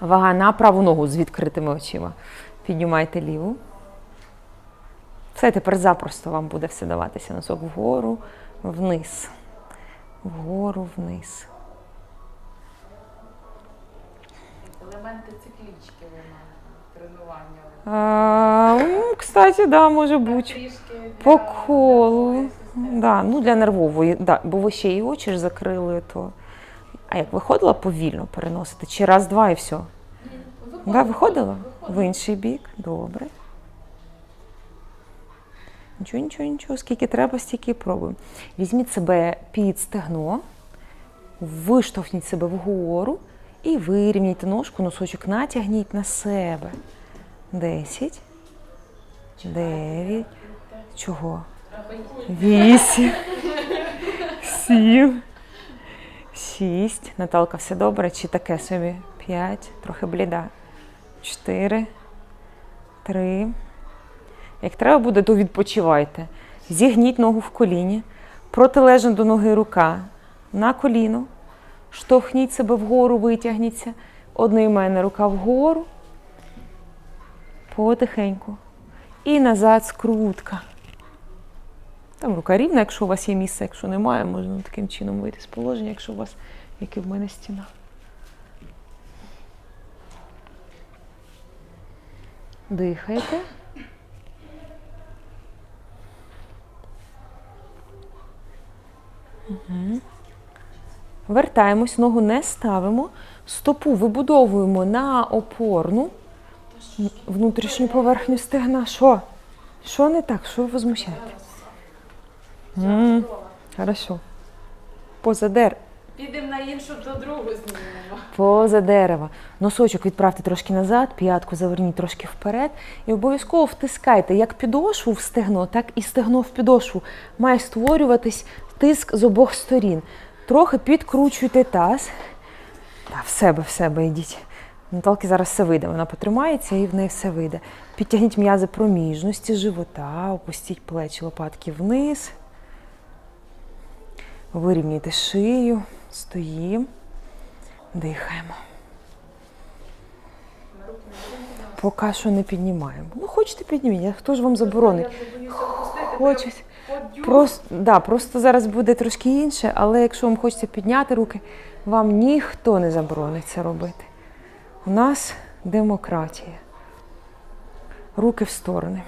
Вага на праву ногу з відкритими очима. Піднімайте ліву. Все, тепер запросто вам буде все даватися. Носок вгору, вниз. Вгору, вниз. Елементи циклічки ви тренування. А, кстати, да, може бути. По колу. Да, ну для нервової, да, бо ви ще і очі ж закрили, то. А як виходила повільно переносити? Чи раз-два і все? Да, виходила? В інший бік. Добре. Нічого, нічого, нічого. Скільки треба, стільки пробуємо. Візьміть себе під стегно, виштовхніть себе вгору і вирівняйте ножку, носочок натягніть на себе. Десять. Дев'ять. Чого? Вісім. Сім. Шість. Наталка, все добре? Чи таке собі? П'ять. Трохи бліда. Чотири. Три. Як треба буде, то відпочивайте. Зігніть ногу в коліні. Протилежна до ноги рука на коліно. Штовхніть себе вгору, витягніться. Одноіменна рука вгору. Потихеньку. І назад скрутка. Там рука рівна, якщо у вас є місце, якщо немає, можна таким чином вийти з положення, якщо у вас, як і в мене стіна. Дихайте. Мгм. Вертаємось, ногу не ставимо, стопу вибудовуємо на опорну внутрішню поверхню стегна. Що? Що не так? Що ви возмущаєте? М, Хорошо. Поза дер... Підемо на іншу до другу знімемо. Поза дерева. Носочок відправте трошки назад, п'ятку заверніть трошки вперед. І обов'язково втискайте як підошву в стегно, так і стегно в підошву. Має створюватись тиск з обох сторін. Трохи підкручуйте таз. Та, в себе, в себе йдіть. Наталки зараз все вийде. Вона потримається і в неї все вийде. Підтягніть м'язи проміжності живота, опустіть плечі лопатки вниз. Вирівняйте шию, стоїмо, дихаємо. Поки що не піднімаємо. Ну, хочете підніміть, хто ж вам заборонить? Хочуть. Просто, да, просто зараз буде трошки інше, але якщо вам хочеться підняти руки, вам ніхто не заборонить це робити. У нас демократія. Руки в сторони.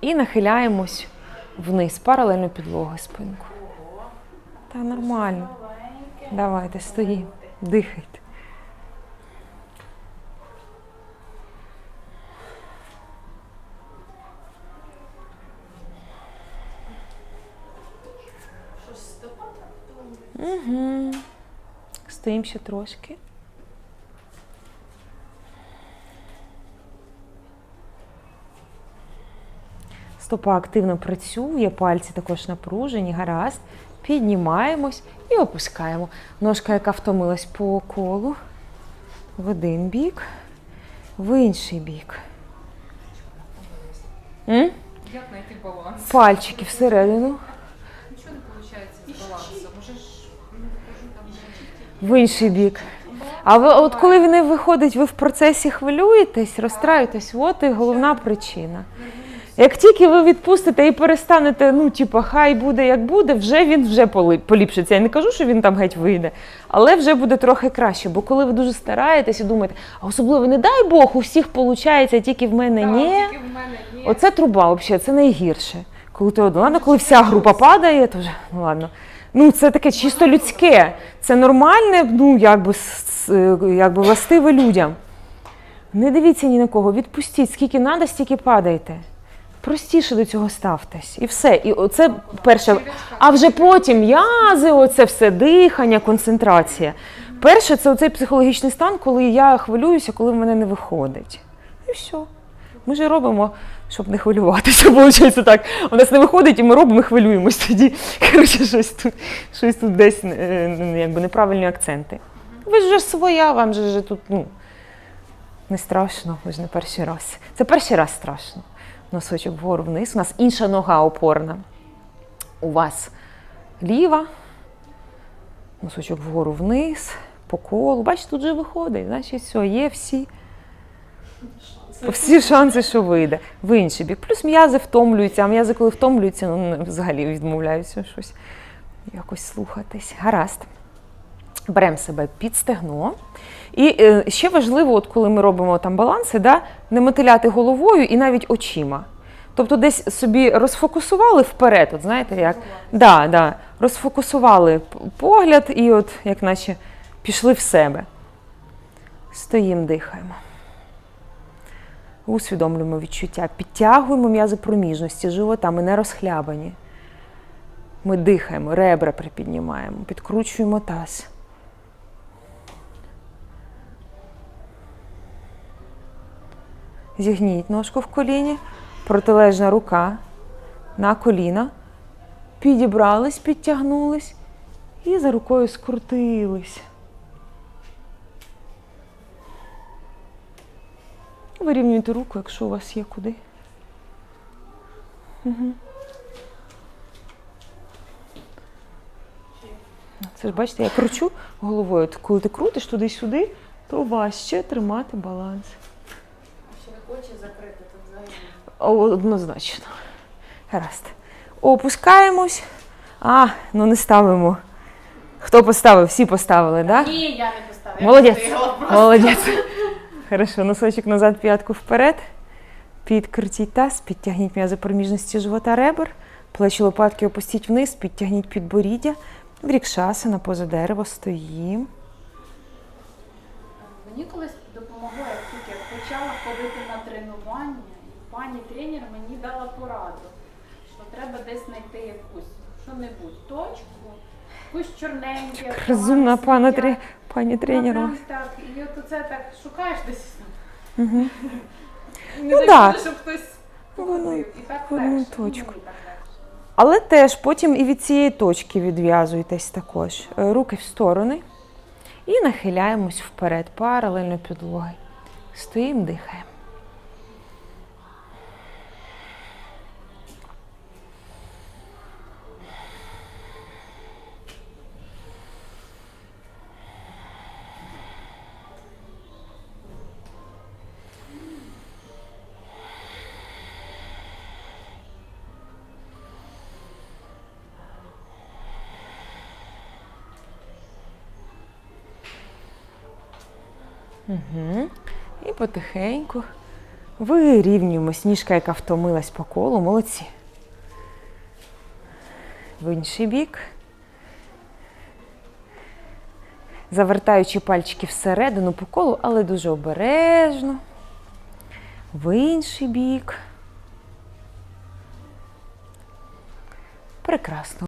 І нахиляємось вниз, паралельно підлоги спинку. Та нормально. Давайте, стоїмо, дихайте. Угу. Стоїмо ще трошки. Стопа активно працює, пальці також напружені, гаразд. Піднімаємось і опускаємо. Ножка, яка втомилась по колу. В один бік, в інший бік. М? Як знайти баланс? Пальчики всередину, Нічого не виходить з балансом. Уже ж ну, в інший бік. А ви, от коли не виходить, ви в процесі хвилюєтесь, розстраюєтесь, от і головна причина. Як тільки ви відпустите і перестанете, ну, типу, хай буде як буде, вже він вже поліпшиться. Я не кажу, що він там геть вийде, але вже буде трохи краще. Бо коли ви дуже стараєтесь і думаєте, а особливо не дай Бог, у всіх виходить, тільки в мене ні. Тільки в мене ні. Оце труба, взагалі, це найгірше. Коли ти один, ладно, коли вся група падає, то вже ну ладно. Ну, це таке чисто людське. Це нормальне, ну якби, с- якби властиве людям. Не дивіться ні на кого, відпустіть, скільки треба, стільки падайте. Простіше до цього ставтесь. І все. І оце перше. А вже потім м'язи, оце все дихання, концентрація. Перше, це оцей психологічний стан, коли я хвилююся, коли в мене не виходить. І все. Ми ж робимо, щоб не хвилюватися. Виходить так. У нас не виходить, і ми робимо, і хвилюємось тоді. Коротше, щось тут, щось тут десь е, ну, якби неправильні акценти. Ви ж вже своя, вам же ж тут ну, не страшно, ви ж не перший раз. Це перший раз страшно. Носочок вгору вниз. У нас інша нога опорна. У вас ліва. Носочок вгору вниз. по колу. Бачите, тут же виходить, значить, все, є всі. Всі шанси, що вийде. В інший бік. Плюс м'язи втомлюються, а м'язи, коли втомлюються, ну взагалі відмовляються щось якось слухатись. Гаразд. Беремо себе під стегно. І е, ще важливо, от коли ми робимо там баланси, да, не мотиляти головою і навіть очима. Тобто десь собі розфокусували вперед, от знаєте, як да, да, розфокусували погляд і от як наче пішли в себе. Стоїмо, дихаємо. Усвідомлюємо відчуття. Підтягуємо м'язи проміжності живота, ми не розхлябані. Ми дихаємо, ребра припіднімаємо, підкручуємо таз. Зігніть ножку в коліні, протилежна рука на коліна. Підібрались, підтягнулись і за рукою скрутились. Вирівнюйте руку, якщо у вас є куди. Це ж бачите, я кручу головою. Коли ти крутиш туди-сюди, то важче тримати баланс. Очі закрити тут взагалі. Однозначно. Гаразд. Опускаємось. А, ну не ставимо. Хто поставив? Всі поставили, так? Да? Ні, я не поставила. я Молодець. стояла. Молодець. Хорошо, носочок назад, п'ятку вперед. Підкрутіть таз, підтягніть м'язи проміжності живота ребер. Плечі лопатки опустіть вниз, підтягніть підборіддя. Врікшасана, поза дерево, стоїм. Мені колись допомогло, як тільки почала ходити на пані тренер мені дала пораду, що треба десь знайти якусь що-небудь, точку, якусь чорненьке. Розумна пана сміття. пані тренеру. Так. І от оце так шукаєш десь. Угу. І Ну, не да. щоб хтось Воно. І так. Ну, так. Але теж потім і від цієї точки відв'язуйтесь також. Е, Руки в сторони і нахиляємось вперед, паралельно підлоги. Стоїмо, дихаємо. Угу. І потихеньку вирівнюємо сніжка, яка втомилась по колу. Молодці. В інший бік. Завертаючи пальчики всередину по колу, але дуже обережно. В інший бік. Прекрасно.